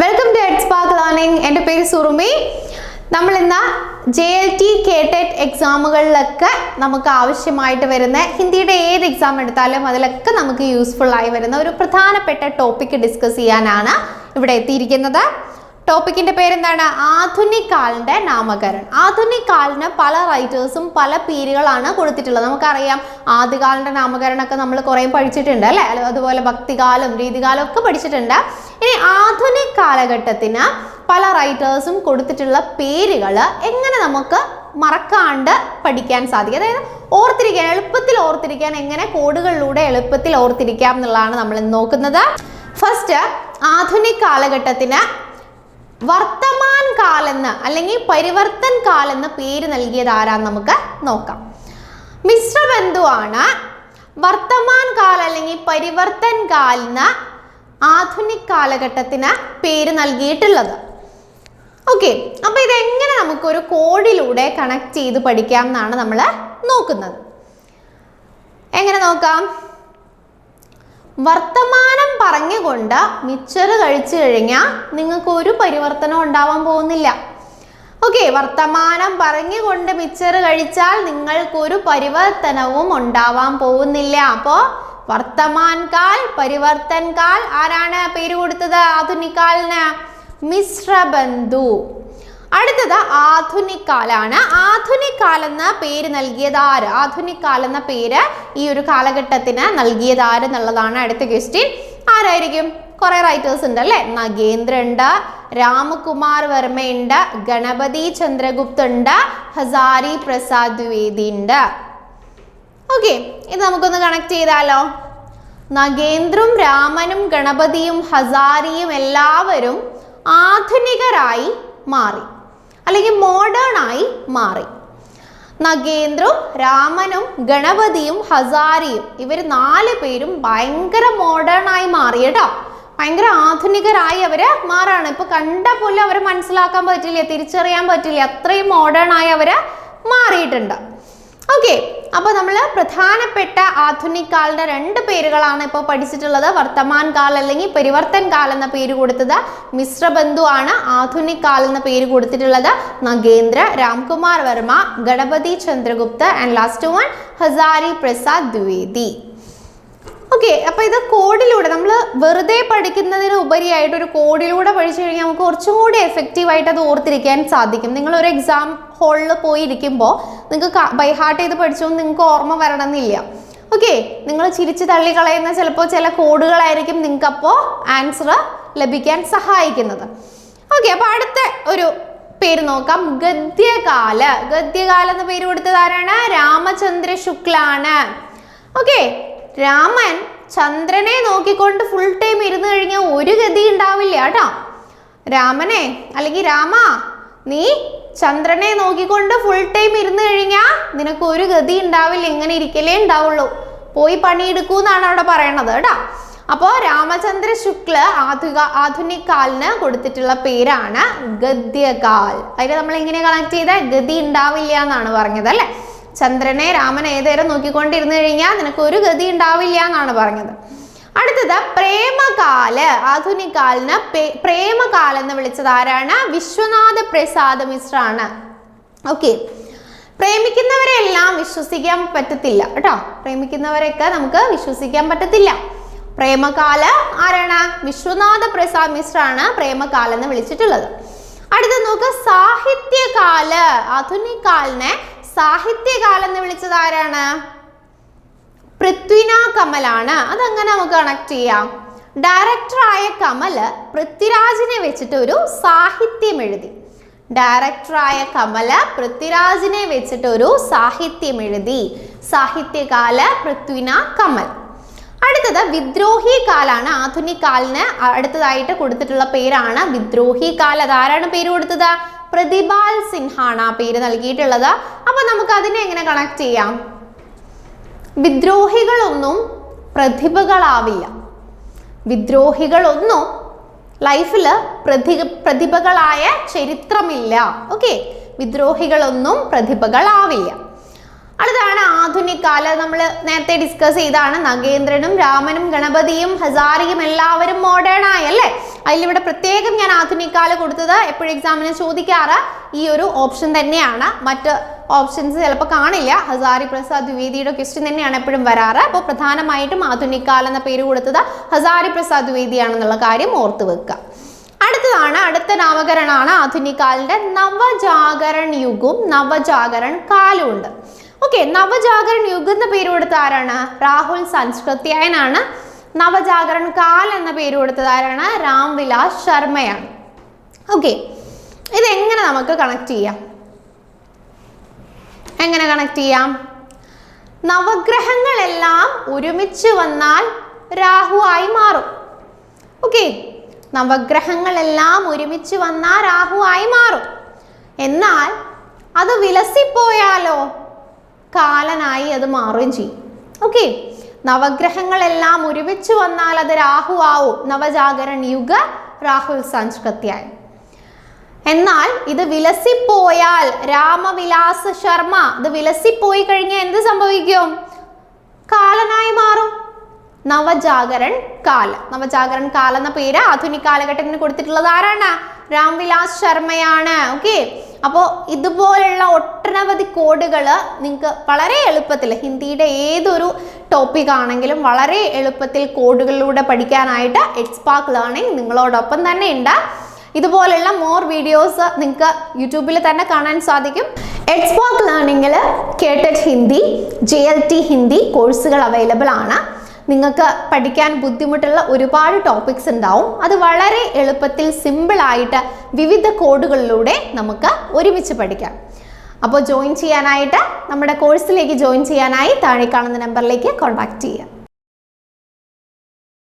Welcome to എഡ്സ്പാർക്ക് learning എന്റെ പേര് സുറുമി. നമ്മൾ ഇന്ന് J L T K TET എക്സാമുകളിലൊക്കെ നമുക്ക് ആവശ്യമായിട്ട് വരുന്ന ഹിന്ദിയുടെ ഏത് എക്സാം എടുത്താലും അതിലൊക്കെ നമുക്ക് യൂസ്ഫുൾ ആയി വരുന്ന ഒരു പ്രധാനപ്പെട്ട ടോപ്പിക്ക് ഡിസ്കസ് ചെയ്യാനാണ് ഇവിടെ എത്തിയിരിക്കുന്നത്. ടോപ്പിക്കിന്റെ പേരെന്താണ്? ആധുനിക് കാലിന്റെ നാമകരണം. ആധുനിക് കാലിന് പല റൈറ്റേഴ്സും പല പേരുകളാണ് കൊടുത്തിട്ടുള്ളത്. നമുക്കറിയാം ആദ്യകാലിന്റെ നാമകരണമൊക്കെ നമ്മൾ കുറേ പഠിച്ചിട്ടുണ്ട് അല്ല, അതുപോലെ ഭക്തികാലം രീതികാലം ഒക്കെ പഠിച്ചിട്ടുണ്ട്. ഇനി ആധുനിക കാലഘട്ടത്തിന് പല റൈറ്റേഴ്സും കൊടുത്തിട്ടുള്ള പേരുകൾ എങ്ങനെ നമുക്ക് മറക്കാണ്ട് പഠിക്കാൻ സാധിക്കും? അതായത് ഓർത്തിരിക്കാൻ എളുപ്പത്തിൽ ഓർത്തിരിക്കാൻ എങ്ങനെ കോഡുകളിലൂടെ എളുപ്പത്തിൽ ഓർത്തിരിക്കാം എന്നുള്ളതാണ് നമ്മൾ നോക്കുന്നത്. ഫസ്റ്റ് ആധുനിക കാലഘട്ടത്തിന് വർത്തമാൻ കാലെന്ന് അല്ലെങ്കിൽ പരിവർത്തൻ കാലെന്ന് പേര് നൽകിയത് ആരാന്ന് നമുക്ക് നോക്കാം. മിശ്ര ബന്ധുവാണ് വർത്തമാൻ കാല അല്ലെങ്കിൽ പരിവർത്തൻ കാലിന് ആധുനിക കാലഘട്ടത്തിന് പേര് നൽകിയിട്ടുള്ളത്. ഓക്കെ അപ്പൊ ഇതെങ്ങനെ നമുക്കൊരു കോഡിലൂടെ കണക്ട് ചെയ്ത് പഠിക്കാം എന്നാണ് നമ്മൾ നോക്കുന്നത്. എങ്ങനെ നോക്കാം? വർത്തമാനം പറഞ്ഞുകൊണ്ട് മിച്ചർ കഴിച്ചു കഴിഞ്ഞാൽ നിങ്ങൾക്ക് ഒരു പരിവർത്തനം ഉണ്ടാവാൻ പോകുന്നില്ല. ഓക്കെ വർത്തമാനം പറഞ്ഞുകൊണ്ട് മിച്ചർ കഴിച്ചാൽ നിങ്ങൾക്കൊരു പരിവർത്തനവും ഉണ്ടാവാൻ പോകുന്നില്ല. അപ്പോൾ വർത്തമാൻകാൽ പരിവർത്തൻകാൽ പരിവർത്തൻ ആരാണ് പേര് കൊടുത്തത്? ആധുനിക്കാലിന് മിശ്രബന്ധു. അടുത്തത് ആധുനിക് കാലാണ് ആധുനിക് കാലെന്ന പേര് നൽകിയത് ആര്? ആധുനിക് കാലെന്ന പേര് ഈ ഒരു കാലഘട്ടത്തിന് നൽകിയത് ആര് എന്നുള്ളതാണ് അടുത്ത ക്വസ്റ്റ്യൻ ആരായിരിക്കും? കുറെ റൈറ്റേഴ്സ് ഉണ്ട് അല്ലേ? നഗേന്ദ്ര ഉണ്ട് രാമകുമാർ വർമ്മയുണ്ട് ഗണപതി ചന്ദ്രഗുപ്ത് ഉണ്ട് ഹസാരി പ്രസാദ് ദ്വിവേദി ഉണ്ട് ഓക്കെ ഇത് നമുക്കൊന്ന് കണക്ട് ചെയ്താലോ? നഗേന്ദ്രും രാമനും ഗണപതിയും ഹസാരിയും എല്ലാവരും ആധുനികരായി മാറി. അല്ലെങ്കിൽ മോഡേൺ ആയി മാറി. നഗേന്ദ്രും രാമനും ഗണപതിയും ഹസാരിയും ഇവർ നാല് പേരും ഭയങ്കര മോഡേൺ ആയി മാറി കേട്ടോ. ഭയങ്കര ആധുനികരായി അവർ മാറാണ്. ഇപ്പൊ കണ്ട പോലും അവരെ മനസ്സിലാക്കാൻ പറ്റില്ല തിരിച്ചറിയാൻ പറ്റില്ല. അത്രയും മോഡേൺ ആയി അവർ മാറിയിട്ടുണ്ട്. ഓക്കെ അപ്പൊ നമ്മൾ പ്രധാനപ്പെട്ട ആധുനിക കാലിന്റെ രണ്ട് പേരുകളാണ് ഇപ്പോൾ പഠിച്ചിട്ടുള്ളത്. വർത്തമാൻ കാൽ അല്ലെങ്കിൽ പരിവർത്തൻ കാൽ എന്ന പേര് കൊടുത്തത് മിശ്രബന്ധു ആണ്. ആധുനിക കാൽ എന്ന പേര് കൊടുത്തിട്ടുള്ളത് Nagendra Ramkumar Varma Ganapathi Chandragupta and last one Hazari Prasad Dwivedi. Okay അപ്പൊ ഇത് കോഡിലൂടെ നമ്മൾ വെറുതെ പഠിക്കുന്നതിന് ഉപരിയായിട്ട് ഒരു കോഡിലൂടെ പഠിച്ചു കഴിഞ്ഞാൽ നമുക്ക് കുറച്ചും കൂടി എഫക്റ്റീവ് ആയിട്ട് അത് ഓർത്തിരിക്കാൻ സാധിക്കും. നിങ്ങൾ ഒരു എക്സാം ഹോളിൽ പോയിരിക്കുമ്പോൾ നിങ്ങൾക്ക് ബൈഹാർട്ട് ചെയ്ത് പഠിച്ചു നിങ്ങൾക്ക് ഓർമ്മ വരണമെന്നില്ല. ഓക്കെ നിങ്ങൾ ചിരിച്ച് തള്ളിക്കളയുന്ന ചിലപ്പോൾ ചില കോഡുകളായിരിക്കും നിങ്ങൾക്ക് അപ്പോൾ ആൻസർ ലഭിക്കാൻ സഹായിക്കുന്നത്. ഓക്കെ അപ്പോൾ അടുത്ത ഒരു പേര് നോക്കാം. ഗദ്യകാല. ഗദ്യകാല എന്ന പേര് കൊടുത്തത് ആരാണ്? രാമചന്ദ്ര ശുക്ലാണ്. ഓക്കെ രാമൻ ചന്ദ്രനെ നോക്കിക്കൊണ്ട് ഫുൾ ടൈം ഇരുന്ന് കഴിഞ്ഞാൽ ഒരു ഗതി ഉണ്ടാവില്ല കേട്ടോ. രാമനെ അല്ലെങ്കിൽ രാമ നീ ചന്ദ്രനെ നോക്കിക്കൊണ്ട് ഫുൾ ടൈം ഇരുന്ന് കഴിഞ്ഞാൽ നിനക്ക് ഒരു ഗതി ഉണ്ടാവില്ല ഇങ്ങനെ ഇരിക്കലേ ഉണ്ടാവുള്ളൂ. പോയി പണിയെടുക്കൂ എന്നാണ് അവിടെ പറയണത് കേട്ടോ. അപ്പോൾ രാമചന്ദ്ര ശുക്ല ആധുക ആധുനികാലിന് കൊടുത്തിട്ടുള്ള പേരാണ് ഗദ്യകാൽ. അതിന് നമ്മൾ എങ്ങനെ കണക്ട് ചെയ്ത? ഗതി ഉണ്ടാവില്ല എന്നാണ് പറഞ്ഞത് അല്ലേ? ചന്ദ്രനെ രാമൻ ഏതേരം നോക്കിക്കൊണ്ടിരുന്നു കഴിഞ്ഞാൽ നിനക്ക് ഒരു ഗതി ഉണ്ടാവില്ല എന്നാണ് പറഞ്ഞത്. അടുത്തത് പ്രേമകാൽ ആധുനികാലിന് പേ- പ്രേമകാൽ എന്ന് വിളിച്ചത് ആരാണ്? വിശ്വനാഥ പ്രസാദ് മിശ്ര ആണ് ഓക്കെ പ്രേമിക്കുന്നവരെ എല്ലാം വിശ്വസിക്കാൻ പറ്റത്തില്ല. കേട്ടോ? പ്രേമിക്കുന്നവരെയൊക്കെ നമുക്ക് വിശ്വസിക്കാൻ പറ്റത്തില്ല. പ്രേമകാല ആരാണ്? വിശ്വനാഥ പ്രസാദ് മിശ്ര ആണ് പ്രേമകാല എന്ന് വിളിച്ചിട്ടുള്ളത്. അടുത്ത നോക്ക് സാഹിത്യകാൽ ആധുനികാലിനെ കാലിനെ സാഹിത്യകാലം എന്ന് വിളിച്ചത് ആരാണ്? പൃഥ്വിന കമലാണ്. അതങ്ങനെ നമുക്ക് കണക്ട് ചെയ്യാം. ഡയറക്ടറായ കമൽ പൃഥ്വിരാജിനെ വെച്ചിട്ട് ഒരു സാഹിത്യം എഴുതി. ഡയറക്ടറായ കമൽ പൃഥ്വിരാജിനെ വെച്ചിട്ട് ഒരു സാഹിത്യം എഴുതി. സാഹിത്യകാല പൃഥ്വിന കമൽ. അടുത്തത് വിദ്രോഹി കാലാണ്. ആധുനിക കാലിന് അടുത്തതായിട്ട് കൊടുത്തിട്ടുള്ള പേരാണ് വിദ്രോഹി കാൽ. അതാരാണ് പേര് കൊടുത്തത്? പ്രതിപാൽ സിൻഹാണ് ആ പേര് നൽകിയിട്ടുള്ളത്. അപ്പൊ നമുക്ക് അതിനെ എങ്ങനെ കണക്ട് ചെയ്യാം? വിദ്രോഹികളൊന്നും പ്രതിഭകളാവില്ല. വിദ്രോഹികളൊന്നും ലൈഫിൽ പ്രതി പ്രതിഭകളായ ചരിത്രമില്ല. ഓക്കെ വിദ്രോഹികളൊന്നും പ്രതിഭകളാവില്ല. അടുത്താണ് ആധുനിക കാല. നമ്മൾ നേരത്തെ ഡിസ്കസ് ചെയ്താണ് നഗേന്ദ്രനും രാമനും ഗണപതിയും ഹസാരിയും എല്ലാവരും മോഡേൺ ആയി അല്ലേ? അതിലിവിടെ പ്രത്യേകം ഞാൻ ആധുനിക കാലം കൊടുത്തത് എപ്പോഴും എക്സാമിന് ചോദിക്കാറ് ഈ ഒരു ഓപ്ഷൻ തന്നെയാണ്. മറ്റ് ഓപ്ഷൻസ് ചിലപ്പോൾ കാണില്ല. ഹസാരി പ്രസാദ് ദ്വിവേദിയുടെ ക്വസ്റ്റ്യൻ തന്നെയാണ് എപ്പോഴും വരാറ്. അപ്പോൾ പ്രധാനമായിട്ടും ആധുനിക കാലം എന്ന പേര് കൊടുത്തത് ഹസാരി പ്രസാദ് ദ്വിവേദിയാണെന്നുള്ള കാര്യം ഓർത്ത് വെക്കുക. അടുത്തതാണ് അടുത്ത നാമകരണമാണ് ആധുനിക കാലിന്റെ നവജാഗരൺ യുഗവും നവജാഗരൺ കാലും ഉണ്ട്. ഓക്കെ നവജാഗരൺ യുഗ് എന്ന പേര് കൊടുത്ത ആരാണ്? രാഹുൽ സംസ്കൃത്യായനാണ് നവജാഗരൺ കാൽ എന്ന പേര് കൊടുത്തത് ആരാണ്? രാംവിലാസ് ശർമ്മയാണ്. ഓക്കെ ഇതെങ്ങനെ നമുക്ക് കണക്ട് ചെയ്യാം? എങ്ങനെ കണക്ട് ചെയ്യാം? നവഗ്രഹങ്ങളെല്ലാം ഒരുമിച്ച് വന്നാൽ രാഹു ആയി മാറും. ഓക്കെ നവഗ്രഹങ്ങളെല്ലാം ഒരുമിച്ച് വന്നാൽ രാഹു ആയി മാറും. എന്നാൽ അത് വിലസിപ്പോയാലോ? കാലനായി അത് മാറുകയും ചെയ്യും. ഓക്കെ നവഗ്രഹങ്ങളെല്ലാം ഒരുമിച്ച് വന്നാൽ അത് രാഹു ആവും. നവജാഗരൺ യുഗ രാഹുൽ സംസ്കൃത്യായി. എന്നാൽ ഇത് വിലസിപ്പോയാൽ രാമവിലാസ് ശർമ്മ ഇത് വിലസിപ്പോയി കഴിഞ്ഞാൽ എന്ത് സംഭവിക്കും? കാലനായി മാറും. നവജാഗരൺ കാല. നവജാഗരൺ കാല എന്ന പേര് ആധുനിക കാലഘട്ടത്തിന് കൊടുത്തിട്ടുള്ളത് ആരാണ്? രാംവിലാസ് ശർമ്മയാണ്. ഓക്കെ അപ്പോൾ ഇതുപോലുള്ള ഒട്ടനവധി കോഡുകൾ നിങ്ങൾക്ക് വളരെ എളുപ്പത്തിൽ ഹിന്ദിയുടെ ഏതൊരു ടോപ്പിക് ആണെങ്കിലും വളരെ എളുപ്പത്തിൽ കോഡുകളിലൂടെ പഠിക്കാനായിട്ട് എക്സ്പാക്ക് ലേണിംഗ് നിങ്ങളോടൊപ്പം തന്നെ ഉണ്ട്. ഇതുപോലുള്ള മോർ വീഡിയോസ് നിങ്ങൾക്ക് യൂട്യൂബിൽ തന്നെ കാണാൻ സാധിക്കും. എഡ്സ്പോക്ക് ലേണിംഗിൽ KTET Hindi J L T Hindi കോഴ്സുകൾ അവൈലബിൾ ആണ്. നിങ്ങൾക്ക് പഠിക്കാൻ ബുദ്ധിമുട്ടുള്ള ഒരുപാട് ടോപ്പിക്സ് ഉണ്ടാവും. അത് വളരെ എളുപ്പത്തിൽ സിമ്പിളായിട്ട് വിവിധ കോഡുകളിലൂടെ നമുക്ക് ഒരുമിച്ച് പഠിക്കാം. അപ്പോൾ ജോയിൻ ചെയ്യാനായിട്ട് നമ്മുടെ കോഴ്സിലേക്ക് ജോയിൻ ചെയ്യാനായി താഴെ കാണുന്ന നമ്പറിലേക്ക് കോൺടാക്റ്റ് ചെയ്യാം